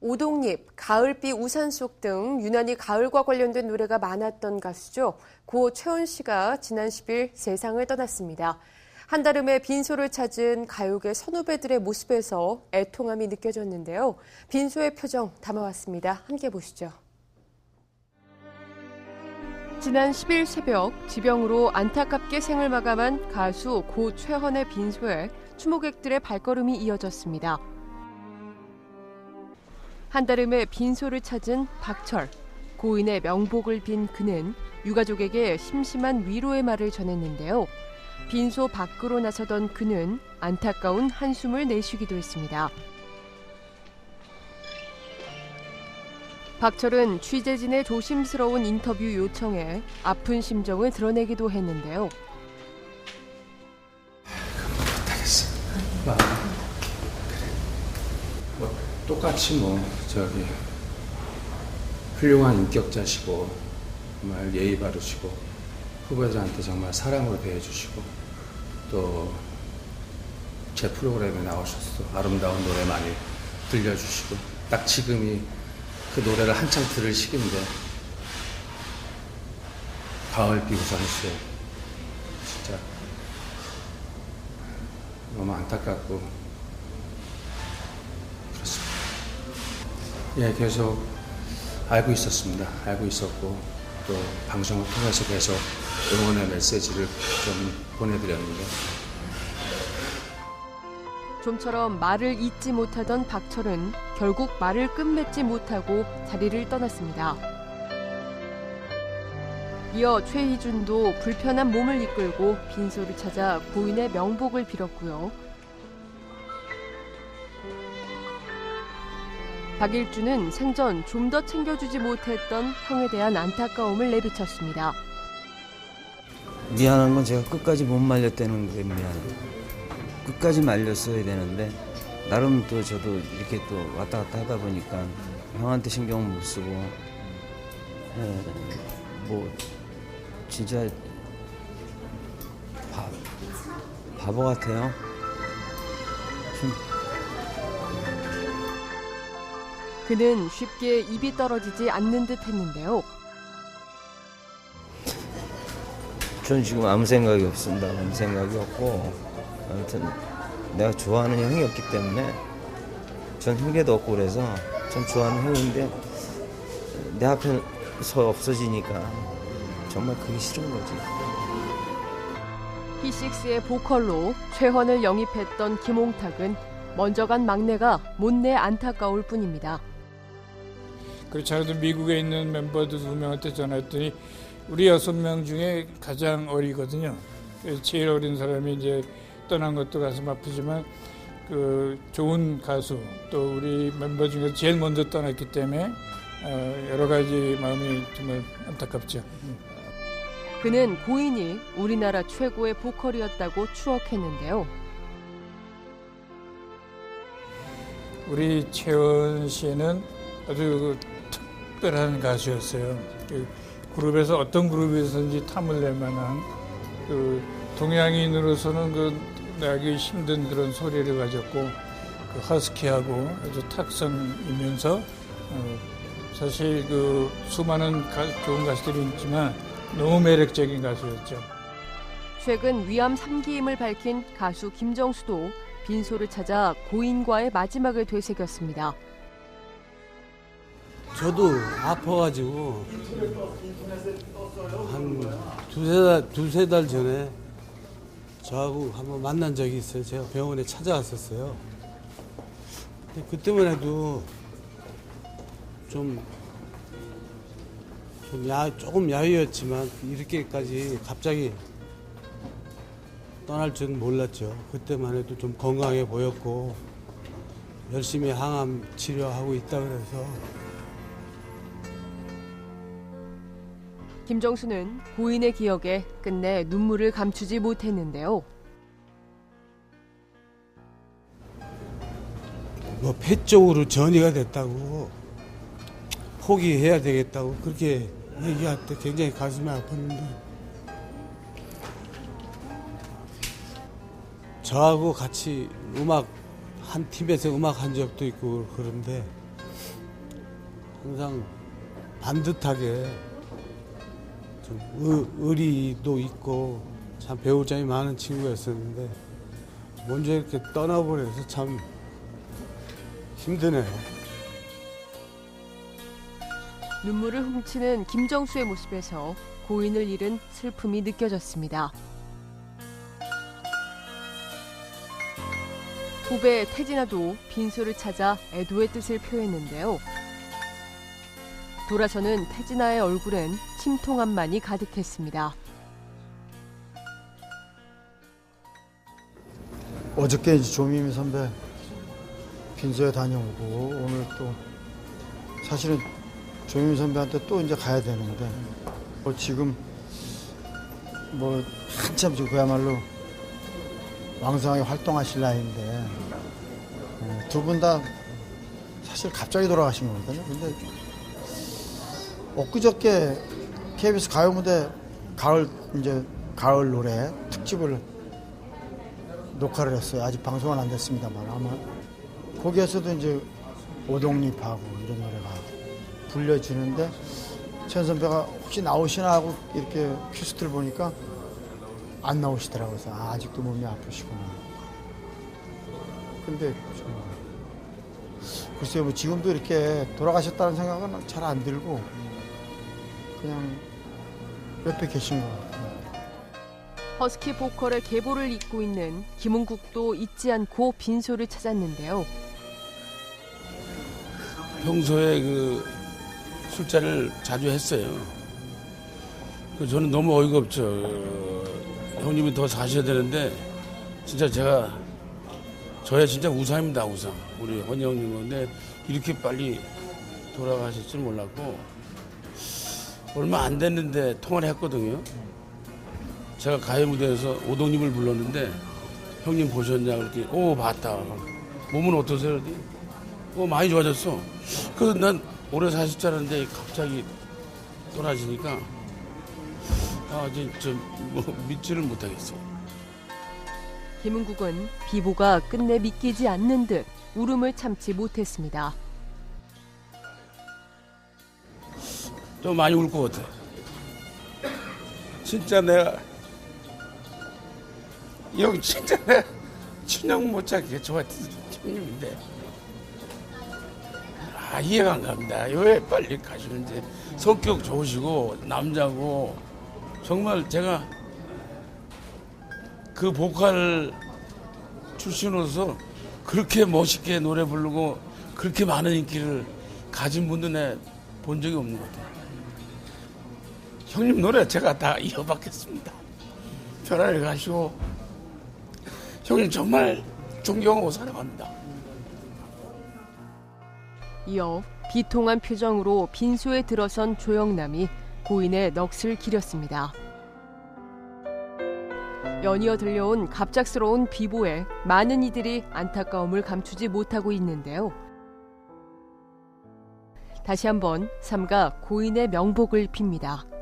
오동잎, 가을비 우산 속 등 유난히 가을과 관련된 노래가 많았던 가수죠. 고 최원 씨가 지난 10일 세상을 떠났습니다. 한달음에 빈소를 찾은 가요계 선후배들의 모습에서 애통함이 느껴졌는데요. 빈소의 표정 담아왔습니다. 함께 보시죠. 지난 10일 새벽 지병으로 안타깝게 생을 마감한 가수 고 최헌의 빈소에 추모객들의 발걸음이 이어졌습니다. 한달음에 빈소를 찾은 박철. 고인의 명복을 빈 그는 유가족에게 심심한 위로의 말을 전했는데요. 빈소 밖으로 나서던 그는 안타까운 한숨을 내쉬기도 했습니다. 박철은 취재진의 조심스러운 인터뷰 요청에 아픈 심정을 드러내기도 했는데요. 똑같이 뭐 저기 훌륭한 인격자시고 정말 예의 바르시고 후보자한테 정말 사랑으로 대해주시고 또 제 프로그램에 나오셔서 아름다운 노래 많이 들려주시고 딱 지금이 그 노래를 한창 들을 시기인데 가을 비우산수에 진짜 너무 안타깝고 예, 계속 알고 있었습니다. 알고 있었고 또 방송을 통해서 계속 응원의 메시지를 좀 보내드렸는데 좀처럼 말을 잇지 못하던 박철은 결국 말을 끝맺지 못하고 자리를 떠났습니다. 이어 최희준도 불편한 몸을 이끌고 빈소를 찾아 고인의 명복을 빌었고요. 박일주는 생전 좀 더 챙겨주지 못했던 형에 대한 안타까움을 내비쳤습니다. 미안한 건 제가 끝까지 못 말렸다는 게 미안해요. 끝까지 말렸어야 되는데 나름 또 저도 이렇게 또 왔다 갔다 하다 보니까 형한테 신경을 못 쓰고 예, 뭐 진짜 바, 바보 같아요. 좀 그는 쉽게 입이 떨어지지 않는 듯 했는데요. 전 지금 아무 생각이 없습니다. 아무 생각이 없고 아무튼 내가 좋아하는 형이 없기 때문에 전 흉계도 없고 그래서 전 좋아하는 형인데 내 앞에서 없어지니까 정말 그게 싫은 거지. P6의 보컬로 최헌을 영입했던 김홍탁은 먼저 간 막내가 못내 안타까울 뿐입니다. 그렇지 않아도 미국에 있는 멤버들 두 명한테 전화했더니 우리 여섯 명 중에 가장 어리거든요. 제일 어린 사람이 이제 떠난 것도 가슴 아프지만 그 좋은 가수 또 우리 멤버 중에 제일 먼저 떠났기 때문에 어, 여러 가지 마음이 정말 안타깝죠. 그는 고인이 우리나라 최고의 보컬이었다고 추억했는데요. 우리 채원 씨는 아주 그 특별한 가수였어요. 그 그룹에서 어떤 그룹에서든지 탐을 낼 만한 그 동양인으로서는 그 나기 힘든 그런 소리를 가졌고 그 허스키하고 아주 탁성이면서 어, 사실 그 수많은 가, 좋은 가수들이 있지만 너무 매력적인 가수였죠. 최근 위암 3기임을 밝힌 가수 김정수도 빈소를 찾아 고인과의 마지막을 되새겼습니다. 저도 아파가지고 한 두세 달, 두세 달 전에 저하고 한번 만난 적이 있어요. 제가 병원에 찾아왔었어요. 그때만 해도 좀, 좀 야, 조금 야위였지만 이렇게까지 갑자기 떠날 줄은 몰랐죠. 그때만 해도 좀 건강해 보였고 열심히 항암 치료하고 있다 그래서 김정수는 고인의 기억에 끝내 눈물을 감추지 못했는데요. 뭐 폐 쪽으로 전이가 됐다고 포기해야 되겠다고 그렇게 얘기할 때 굉장히 가슴이 아팠는데 저하고 같이 음악 한 팀에서 음악 한 적도 있고 그런데 항상 반듯하게 좀 의, 의리도 있고 참 배울 점이 많은 친구였었는데 먼저 이렇게 떠나버려서 참 힘드네요. 눈물을 훔치는 김정수의 모습에서 고인을 잃은 슬픔이 느껴졌습니다. 후배 태진아도 빈소를 찾아 애도의 뜻을 표했는데요. 돌아서는 태진아의 얼굴엔 침통함만이 가득했습니다. 어저께 이제 조미미 선배 빈소에 다녀오고 오늘 또 사실은 조미미 선배한테 또 이제 가야 되는데 뭐 지금 뭐 한참 지금 그야말로 왕성하게 활동하실 나이인데 두 분 다 사실 갑자기 돌아가신 거거든요. 근데 엊그저께 KBS 가요 무대 가을 이제 가을 노래 특집을 녹화를 했어요. 아직 방송은 안 됐습니다만 아마 거기에서도 이제 오동잎하고 이런 노래가 불려지는데 천 선배가 혹시 나오시나 하고 이렇게 큐스트를 보니까 안 나오시더라고요. 아, 아직도 몸이 아프시구나. 근데 좀 글쎄요, 뭐 지금도 이렇게 돌아가셨다는 생각은 잘 안 들고 그냥 옆에 계신 것 같아요. 허스키 보컬의 계보를 잇고 있는 김은국도 잊지 않고 빈소를 찾았는데요. 평소에 그 술자를 자주 했어요. 그 저는 너무 어이가 없죠. 어, 형님이 더 사셔야 되는데 진짜 제가 저야 진짜 우상입니다 우상. 우리 헌 형님 근데 이렇게 빨리 돌아가실 줄 몰랐고 얼마 안 됐는데 통화를 했거든요. 제가 가요 무대에서 오동님을 불렀는데 형님 보셨냐 그랬더니 오 봤다. 몸은 어떠세요? 그랬더니 어, 많이 좋아졌어. 그래서 난 오래 사실 줄 알았는데 갑자기 떠나시니까 아, 이제 저뭐 믿지를 못하겠어. 김은국은 비보가 끝내 믿기지 않는 듯 울음을 참지 못했습니다. 좀 많이 울 것 같아. 진짜 내가 형 진짜 내가 친형 못 찾게 좋았던 형님인데 아 이해가 안 갑니다. 왜 빨리 가시는지 성격 좋으시고 남자고 정말 제가 그 보컬 출신으로서 그렇게 멋있게 노래 부르고 그렇게 많은 인기를 가진 분도 내본 적이 없는 것 같아요. 형님 노래 제가 다 이어받겠습니다. 편안히 가시고 형님 정말 존경하고 사랑합니다. 이어 비통한 표정으로 빈소에 들어선 조영남이 고인의 넋을 기렸습니다. 연이어 들려온 갑작스러운 비보에 많은 이들이 안타까움을 감추지 못하고 있는데요. 다시 한번 삼가 고인의 명복을 빕니다.